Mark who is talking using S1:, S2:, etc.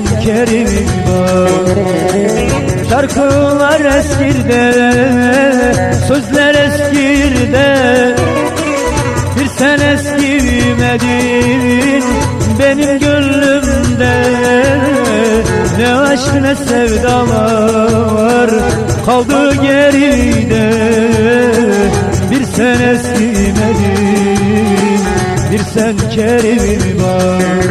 S1: sen kerim var Şarkılar eskirde Sözler eskirde. Bir sen eskimedin Benim gönlümde. Ne aşk ne sevdalar Kaldı geride. Bir sen eskimedin Bir sen kerimim var